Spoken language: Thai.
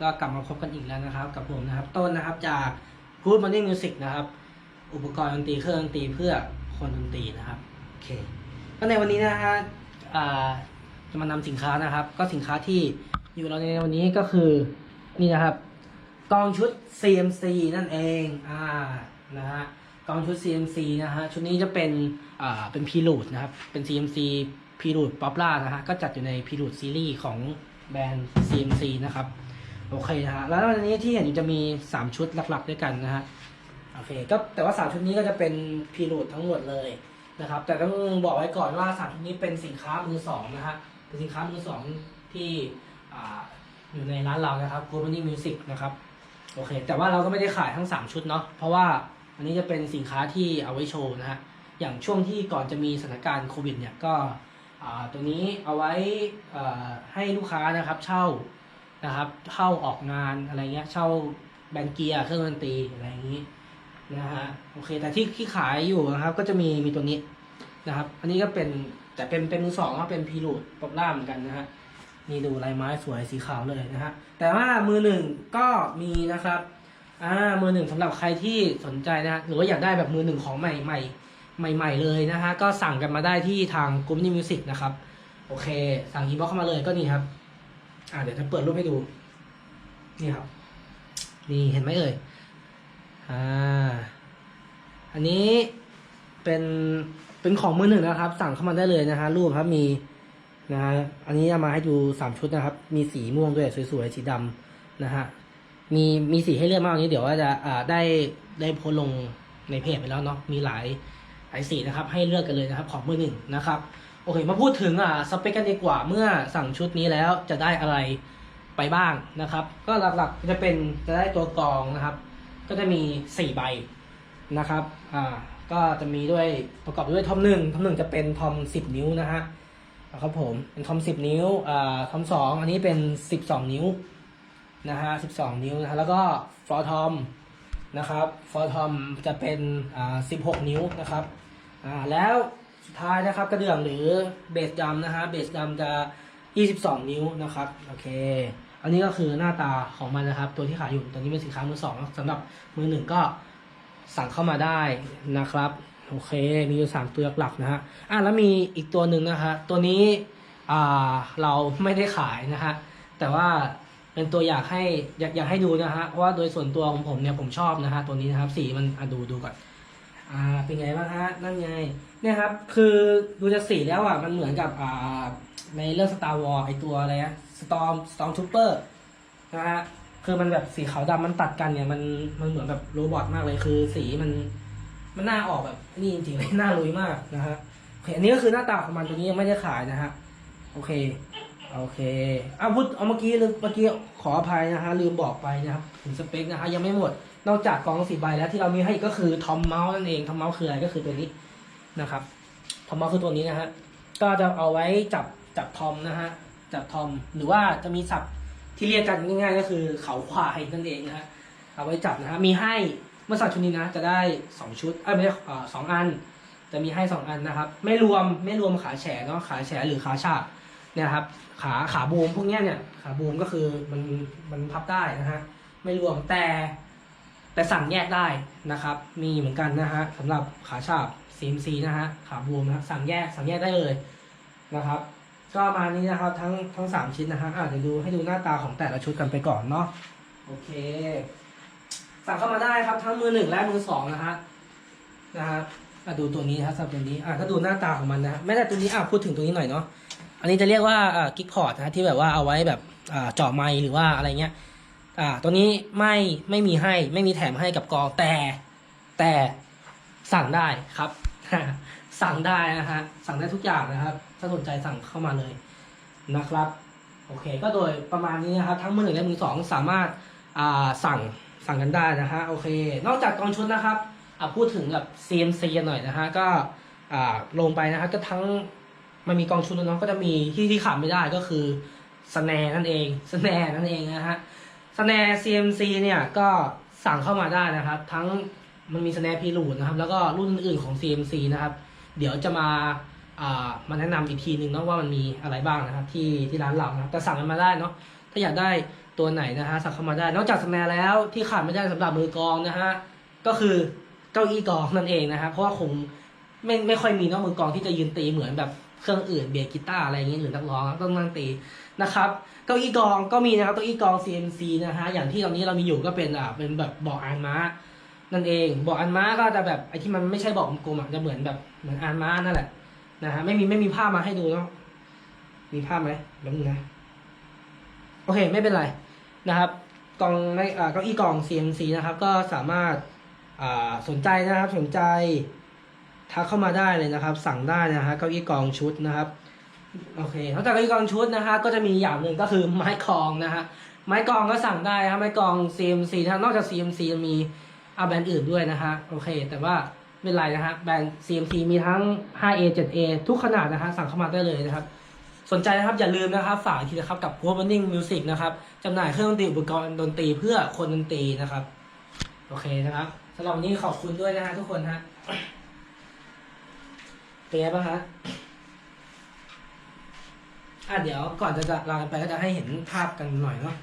ก็กลับมาพบกันอีกแล้วนะครับ กับผมนะครับ ต้นนะครับจาก Good Morning Music นะครับ อุปกรณ์ดนตรีเครื่องดนตรีเพื่อคนดนตรีนะครับโอเคก็ในวันนี้นะฮะจะมานำสินค้านะครับ ก็สินค้าที่อยู่เราในวันนี้ก็คือนี่นะครับกองชุด CMC นั่นเองอ่านะฮะกองชุด CMC นะฮะชุดนี้จะเป็นอ่าเป็น p r e l u d e นะครับ เป็น CMC p r e l u d e Popular นะฮะก็จัดอยู่ใน p r e l u d e Series ของแบรนด์ CMC นะครับ โอเคนะฮะแล้ววันนี้ที่เห็นจะมี 3 ชุดหลักๆด้วยกันนะฮะโอเคก็แต่ว่าสามชุดนี้ก็จะเป็นพีรูดทั้งหมดเลยนะครับ แต่ต้องบอกไว้ก่อนว่าสามชุดนี้เป็นสินค้ามือสองนะฮะเป็นสินค้ามือสองที่ออยู่ในร้านเรานะครับ Good Morning Music นะครับโอเค แต่ว่าเราก็ไม่ได้ขายทั้ง 3 ชุดเนาะเพราะว่าอันนี้จะเป็นสินค้าที่เอาไว้โชว์นะฮะอย่างช่วงที่ก่อนจะมีสถานการณ์โควิดเนี่ยก็ตัวนี้เอาไว้ให้ลูกค้านะครับเช่า นะครับเช่าออกงานอะไรเงี้ยเช่าแบนเกียร์เครื่องดนตรีอะไรอย่างนี้นะฮะโอเค แต่ที่ที่ขายอยู่นะครับ ก็จะมีมีตัวนี้นะครับ อันนี้ก็เป็นแต่เป็นเป็นมือสองก็เป็นพีรูดป๊อปล่าเหมือนกันนะฮะนี่ดูลายไม้สวยสีขาวเลยนะฮะแต่ว่ามือหนึ่งก็มีนะครับอ่ามือหนึ่งสำหรับใครที่สนใจนะฮะหรือว่าอยากได้แบบมือหนึ่งของใหม่ใหม่ใหม่ ๆ เลยนะฮะก็สั่งกันมาได้ที่ทางกลุ่มนี้มิวสิกนะครับ โอเค สั่งอินบ็อกเข้ามาเลยก็นี่ครับ อ่าเดี๋ยวจะเปิดรูปให้ดู นี่ครับ นี่เห็นไหมเอ่ย อ่า อันนี้เป็นเป็นของมือหนึ่งนะครับ สั่งเข้ามาได้เลยนะฮะรูปครับมีนะฮะอันนี้เอามาให้ดูสามชุดนะครับ มีสีม่วงด้วยสวยๆสีดำนะฮะมีมีสีให้เลือกมากกว่านี้เดี๋ยวว่าจะอ่าได้ได้โพสลงในเพจไปแล้วเนาะมีหลายหลายสีนะครับ ให้เลือกกันเลยนะครับ ของมือหนึ่งนะครับ โอเค มาพูดถึงอ่าสเปคกันดีกว่าเมื่อสั่งชุดนี้แล้วจะได้อะไรไปบ้างนะครับ ก็หลักๆจะเป็นจะได้ตัวกรองนะครับ ก็จะมีสี่ใบนะครับอ่าก็จะมีด้วยประกอบด้วยทอมหนึ่งทอมหนึ่งจะเป็นทอมสิบนิ้วนะฮะนะครับผมเป็นทอมสิบนิ้วอ่าทอมสองอันนี้เป็นสิบสองนิ้วนะฮะสิบสองนิ้วนะฮะแล้วก็ฟลอร์ทอมนะครับฟลอร์ทอมจะเป็นอ่าสิบหกนิ้วนะครับอ่าแล้ว สุดท้ายนะครับกระเดื่องหรือเบสดัมนะฮะเบสดัมจะยี่สิบสองนิ้วนะครับโอเค อันนี้ก็คือหน้าตาของมันนะครับ ตัวที่ขายอยู่ตัวนี้เป็นสินค้ามือสองสำหรับมือหนึ่งก็สั่งเข้ามาได้นะครับโอเคมีอยู่สามตัวหลักนะฮะอะแล้วมีอีกตัวหนึ่งนะฮะตัวนี้อ่าเราไม่ได้ขายนะฮะแต่ว่าเป็นตัวอยากให้อยากอยากให้ดูนะฮะเพราะว่าโดยส่วนตัวของผมเนี่ยผมชอบนะฮะตัวนี้นะครับสีมันอะดูดูก่อน อ่าเป็นไงบ้างฮะนั่นไงเนี่ยครับคือดูจากสีแล้วอะมันเหมือนกับอ่าในเรื่อง Star Wars ไอตัวอะไรอะ Storm Storm Trooper นะฮะคือมันแบบสีขาวดำมันตัดกันเนี่ยมันมันเหมือนแบบโรบอทมากเลยคือสีมันมันน่าออกแบบนี่จริงๆเลยน่าลุยมากนะฮะโอเคอันนี้ก็คือหน้าตาของมันตัวนี้ยังไม่ได้ขายนะฮะโอเคโอเคเอาพูดเอาเมื่อกี้ลืมเมื่อกี้ขออภัยนะฮะลืมบอกไปนะครับถึงสเปคนะฮะยังไม่หมด นอกจากกองสีใบแล้วที่เรามีให้ก็คือทอมเมาส์นั่นเองทอมเมาส์คืออะไรก็คือตัวนี้นะครับทอมเมาส์คือตัวนี้นะฮะก็จะเอาไว้จับจับทอมนะฮะจับทอมหรือว่าจะมีศัพท์ที่เรียกกันง่าย ๆ ก็คือเขาควายนั่นเองนะฮะเอาไว้จับนะฮะมีให้เมื่อสักชุดนี้นะ จะได้สองชุดเอ้ยไม่ใช่เอ่อสองอันจะมีให้สองอันนะครับ ไม่รวมไม่รวมขาแฉเนาะขาแฉหรือขาฉาบเนี่ยครับขาขาบูมพวกเนี้ยเนี่ยขาบูมก็คือมันมันพับได้นะฮะไม่รวมแต่ แต่สั่งแยกได้นะครับ มีเหมือนกันนะฮะสำหรับขาฉาบ CMC นะฮะขาบูมนะสั่งแยกสั่งแยกได้เลยนะครับ ก็มานี้นะครับทั้งทั้งสามชิ้นนะฮะอะเดี๋ยวดูให้ดูหน้าตาของแต่ละชุดกันไปก่อนเนาะโอเค สั่งเข้ามาได้ครับทั้งมือหนึ่งและมือสองนะฮะนะฮะอะดูตัวนี้นะครับสำหรับตัวนี้อะก็ดูหน้าตาของมันนะแม้แต่ตัวนี้อะพูดถึงตัวนี้หน่อยเนาะอันนี้จะเรียกว่าอ่ากิ๊กพอร์ตนะฮะที่แบบว่าเอาไว้แบบอ่าเจาะไมหรือว่าอะไรเงี้ย อ่าตัวนี้ไม่ไม่มีให้ไม่มีแถมให้กับกองแต่ แต่สั่งได้ครับ สั่งได้นะฮะสั่งได้ทุกอย่างนะครับ ถ้าสนใจสั่งเข้ามาเลยนะครับ โอเค ก็โดยประมาณนี้นะครับ ทั้งมือหนึ่งและมือสองสามารถอ่าสั่งสั่งกันได้นะฮะโอเค นอกจากกองชุดนะครับอ่าพูดถึงกับ CMC กันหน่อยนะฮะก็อ่าลงไปนะฮะก็ทั้งมันมีกองชุดแล้วเนาะก็จะมีที่ที่ขาดไม่ได้ก็คือสแนร์นั่นเองสแนร์นั่นเองนะฮะ สแนร์ CMC เนี่ยก็สั่งเข้ามาได้นะครับ ทั้งมันมีสแนร์พีรูดนะครับ แล้วก็รุ่นอื่นๆของ CMC นะครับ เดี๋ยวจะมาอ่ามาแนะนำอีกทีหนึ่งเนาะว่ามันมีอะไรบ้างนะครับที่ที่ร้านเรานะครับแต่สั่งกันมาได้เนาะถ้าอยากได้ตัวไหนนะฮะสั่งเข้ามาได้ นอกจากสแนร์แล้วที่ขาดไม่ได้สำหรับมือกองนะฮะก็คือเก้าอี้กองนั่นเองนะฮะเพราะว่าคงไม่ไม่ค่อยมีนอกมือกองที่จะยืนตีเหมือนแบบ เครื่องอื่นเบียร์กีตาร์อะไรอย่างเงี้ยหรือนักร้องต้องนั่งตีนะครับเก้าอี้กองก็มีนะครับเก้าอี้กอง CNC นะฮะอย่างที่ตอนนี้เรามีอยู่ก็เป็นอ่าเป็นแบบเบาะอานม้านั่นเองเบาะอันม้าก็จะแบบไอ้ที่มันไม่ใช่เบาะกลมอะจะเหมือนแบบเหมือนอานม้านั่นแหละนะฮะไม่มีไม่มีภาพมาให้ดูเนาะมีภาพไหมแป๊บนึงนะโอเคไม่เป็นไรนะครับกองไม่อ่าเก้าอี้กอง CNC นะครับ ก็สามารถอ่าสนใจนะครับสนใจ ทักเข้ามาได้เลยนะครับ สั่งได้นะฮะเก้าอี้กองชุดนะครับโอเคนอกจากเก้าอี้กองชุดนะฮะก็จะมีอย่างหนึ่งก็คือไม้กองนะฮะไม้กองก็สั่งได้ครับไม้กอง CNC นะนอกจาก CNC ยังมีอาแบรนด์อื่นด้วยนะฮะโอเค แต่ว่าไม่เป็นไรนะฮะแบรนด์ CMC มีทั้ง 5A 7A ทุกขนาดนะฮะสั่งเข้ามาได้เลยนะครับสนใจนะครับอย่าลืมนะครับฝากทีนะครับกับ p o w e r Running Music นะครับจำหน่ายเครื่องดนตรีอุปกรณ์ดนตรีเพื่อคนดนตรีนะครับ โอเคนะครับสำหรับวันนี้ขอบคุณด้วยนะฮะทุกคนฮะ เป็นไงบ้างฮะอะเดี๋ยวก่อนจะจะลาไปก็จะให้เห็นภาพกันหน่อยเนาะ